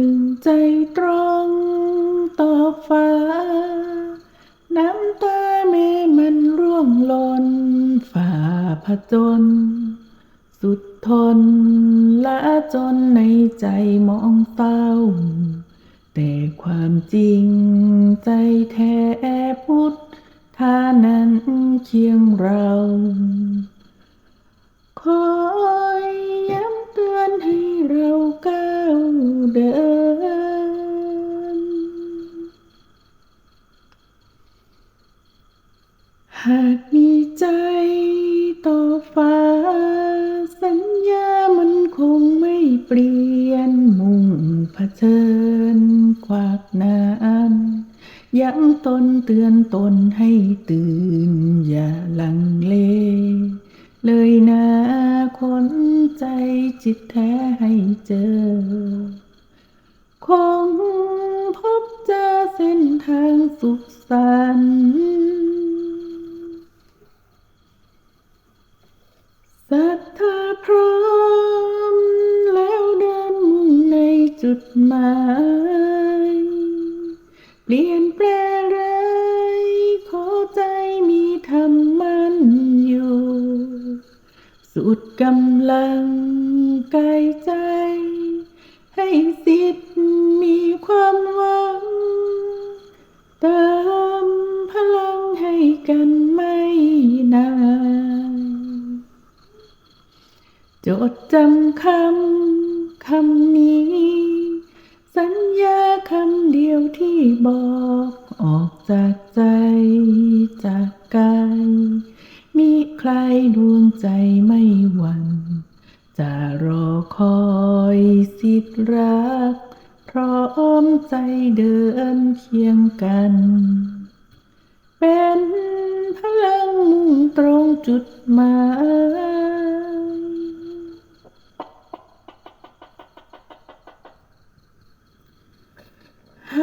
หนึ่งใจตรงต่อฟ้า น้ำตาแม่มันร่วงหล่นฝ่าผจญสุดทนละจนในใจมองเศร้า แต่ความจริงใจแท้พุทธทานั้นเคียงเราคอยย้ำเตือนให้เราก้าวเดิน หากมีใจต่อฟ้า สัญญามันคงไม่เปลี่ยนมุ่งเผชิญขวากน้ำย้ำตนเตือนตนให้ตื่น อย่าลังเล เลยนะคนใจจิตแท้ให้เจอ คงพบเจอเส้นทางสุขสันต์ศรัทธาพร้อม แล้วเดินมุ่งใน จุดหมายเปลี่ยนแปลงไรขอใจมีธรรมมันอยู่ สุดกำลังกายใจ ให้สิทธิ์มีความหวัง เติมพลังให้กันไม่นานจดจำคำ คำนี้ สัญญาคำเดียวที่บอก ออกจากใจจากกายมีใครดวงใจไม่หวั่นจะรอคอยสิทธรัก พร้อมใจเดินเคียงกัน เป็นพลังมุ่งตรงจุดหมาย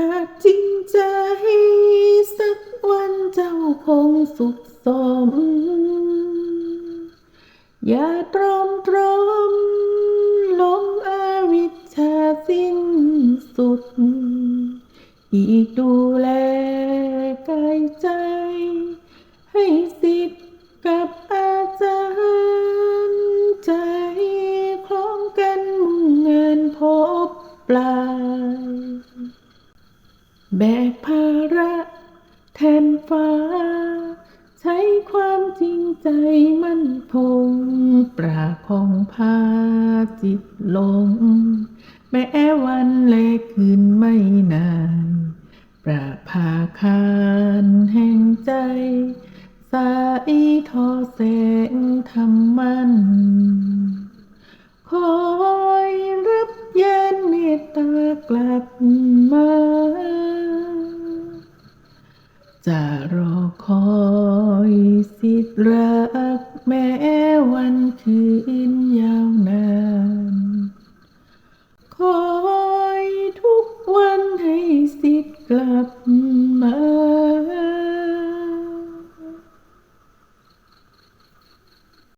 ากจริงใจสักวันเจ้าคงสุขสม อย่าตรอมตรอมลงอวิชชาสิ้นสุด อีกดูแลกายใจ ให้สิทธิ์กับอาจารย์ใจคล้องกันมุ่งงานพบปลาย แบกภาระแทนฟ้า ใช้ความจริงใจมั่นคงปราบพองพาจิตลง แม้วันและคืนไม่นาน ปราบพาคานแห่งใจ สายทอแสงธรรมันคอยรับยานเมตตากลับ จะรอคอยสิทธิ์รักแม้วันคืนยาวนาน คอยทุกวันให้สิทธิ์กลับมา